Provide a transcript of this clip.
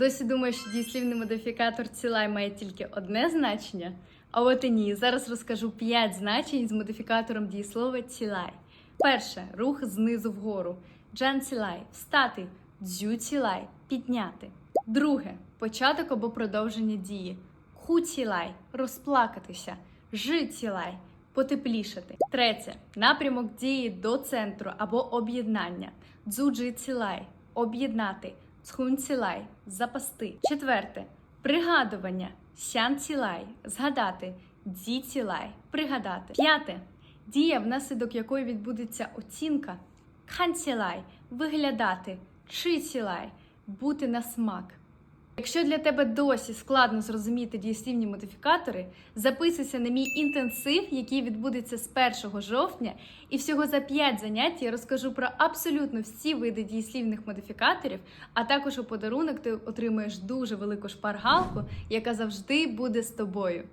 Досі думаєш, що дієслівний модифікатор цілай має тільки одне значення? А от і ні. Зараз розкажу 5 значень з модифікатором дієслова цілай. Перше рух знизу вгору. Джан цілай встати, дзю цілай підняти. Друге початок або продовження дії. Ху цілай розплакатися. Жи цілай потеплішати. Третє напрямок дії до центру або об'єднання. Дзуджи цілай об'єднати. Цхун цілай запасти. Четверте пригадування. сянцілай згадати. дзіцілай пригадати. П'яте дія, внаслідок якої відбудеться оцінка. Ханцілай виглядати. Чицілай бути на смак. Якщо для тебе досі складно зрозуміти дієслівні модифікатори, записуйся на мій інтенсив, який відбудеться з 1 жовтня, і всього за 5 занять я розкажу про абсолютно всі види дієслівних модифікаторів, а також у подарунок ти отримаєш дуже велику шпаргалку, яка завжди буде з тобою.